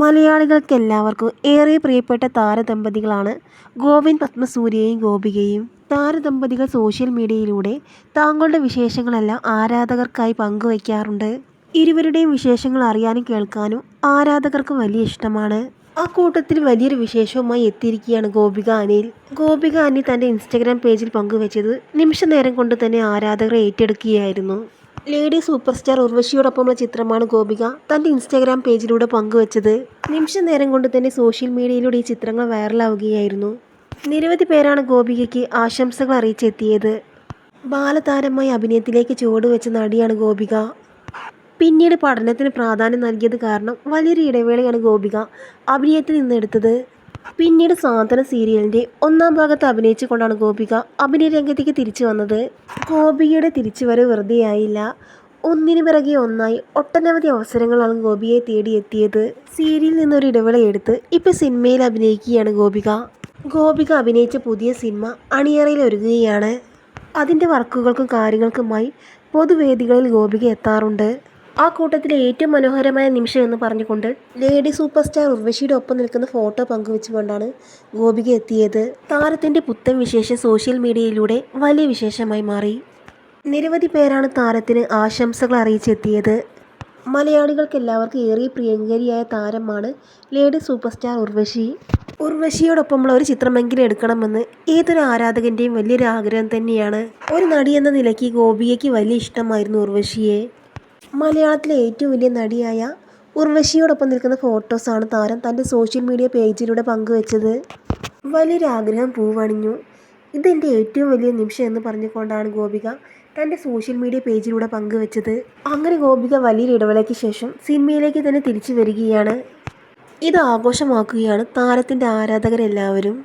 മലയാളികൾക്കെല്ലാവർക്കും ഏറെ പ്രിയപ്പെട്ട താരദമ്പതികളാണ് ഗോവിന്ദ് പത്മസൂര്യയും ഗോപികയും. താരദമ്പതികൾ സോഷ്യൽ മീഡിയയിലൂടെ താങ്കളുടെ വിശേഷങ്ങളെല്ലാം ആരാധകർക്കായി പങ്കുവയ്ക്കാറുണ്ട്. ഇരുവരുടെയും വിശേഷങ്ങൾ അറിയാനും കേൾക്കാനും ആരാധകർക്ക് വലിയ ഇഷ്ടമാണ്. ആ കൂട്ടത്തിൽ വലിയൊരു വിശേഷവുമായി എത്തിയിരിക്കുകയാണ് ഗോപിക അനിൽ. ഗോപിക അനിൽ തന്റെ ഇൻസ്റ്റഗ്രാം പേജിൽ പങ്കുവച്ചത് നിമിഷ നേരം കൊണ്ട് തന്നെ ആരാധകരെ ഏറ്റെടുക്കുകയായിരുന്നു. ലേഡി സൂപ്പർ സ്റ്റാർ ഉർവശിയോടൊപ്പമുള്ള ചിത്രമാണ് ഗോപിക. തന്റെ ഇൻസ്റ്റാഗ്രാം പേജിലൂടെ പങ്കുവച്ചത്. നിമിഷ നേരം കൊണ്ട് തന്നെ സോഷ്യൽ മീഡിയയിലൂടെ ഈ ചിത്രങ്ങൾ വൈറലാവുകയായിരുന്നു. നിരവധി പേരാണ് ഗോപികയ്ക്ക് ആശംസകൾ അറിയിച്ചെത്തിയത്. ബാലതാരമായി അഭിനയത്തിലേക്ക് ചുവടുവെച്ച നടിയാണ് ഗോപിക. പിന്നീട് പഠനത്തിന് പ്രാധാന്യം നൽകിയത് കാരണം വലിയൊരു ഇടവേളയാണ് ഗോപിക അഭിനയത്തിൽ നിന്നെടുത്തത് പിന്നീട് സാന്ത്വന സീരിയലിന്റെ ഒന്നാം ഭാഗത്ത് അഭിനയിച്ചുകൊണ്ടാണ് ഗോപിക അഭിനയ രംഗത്തേക്ക് തിരിച്ചു വന്നത്. ഗോപികയുടെ തിരിച്ചുവരവ് വെറുതെയായില്ല. ഒന്നിനു പിറകെ ഒന്നായി ഒട്ടനവധി അവസരങ്ങളാണ് ഗോപിയെ തേടിയെത്തിയത്. സീരിയലിൽ നിന്നൊരു ഇടവേളയെടുത്ത് ഇപ്പോൾ സിനിമയിൽ അഭിനയിക്കുകയാണ് ഗോപിക. ഗോപിക അഭിനയിച്ച പുതിയ സിനിമ അണിയറയിൽ ഒരുങ്ങുകയാണ്. അതിന്റെ വർക്കുകൾക്കും കാര്യങ്ങൾക്കുമായി പൊതുവേദികളിൽ ഗോപിക എത്താറുണ്ട്. ആ കൂട്ടത്തിലെ ഏറ്റവും മനോഹരമായ നിമിഷം എന്ന് പറഞ്ഞുകൊണ്ട് ലേഡി സൂപ്പർ സ്റ്റാർ ഉർവശിയുടെ ഒപ്പം നിൽക്കുന്ന ഫോട്ടോ പങ്കുവെച്ചുകൊണ്ടാണ് ഗോപിക എത്തിയത്. താരത്തിന്റെ പുത്തൻ വിശേഷം സോഷ്യൽ മീഡിയയിലൂടെ വലിയ വിശേഷമായി മാറി. നിരവധി പേരാണ് താരത്തിന് ആശംസകൾ അറിയിച്ചെത്തിയത്. മലയാളികൾക്ക് എല്ലാവർക്കും ഏറെ പ്രിയങ്കരിയായ താരമാണ് ലേഡി സൂപ്പർ സ്റ്റാർ ഉർവശി. ഉർവശിയോടൊപ്പമുള്ള ഒരു ചിത്രമെങ്കിലും എടുക്കണമെന്ന് ഏതൊരു ആരാധകന്റെയും വലിയൊരു ആഗ്രഹം തന്നെയാണ്. ഒരു നടി എന്ന നിലയ്ക്ക് ഗോപികയ്ക്ക് വലിയ ഇഷ്ടമായിരുന്നു ഉർവശിയെ. മലയാളത്തിലെ ഏറ്റവും വലിയ നടിയായ ഉർവശിയോടൊപ്പം നിൽക്കുന്ന ഫോട്ടോസാണ് താരം. തന്റെ സോഷ്യൽ മീഡിയ പേജിലൂടെ പങ്കുവച്ചത്. വലിയൊരു ആഗ്രഹം പൂവണിഞ്ഞു. ഇതെന്റെ ഏറ്റവും വലിയ നിമിഷം എന്ന് പറഞ്ഞുകൊണ്ടാണ് ഗോപിക തന്റെ സോഷ്യൽ മീഡിയ പേജിലൂടെ പങ്കുവച്ചത്. അങ്ങനെ ഗോപിക വലിയൊരു ഇടവേളയ്ക്ക് ശേഷം സിനിമയിലേക്ക് തന്നെ തിരിച്ചു വരികയാണ്. ഇത് ആഘോഷമാക്കുകയാണ് താരത്തിന്റെ ആരാധകരെല്ലാവരും.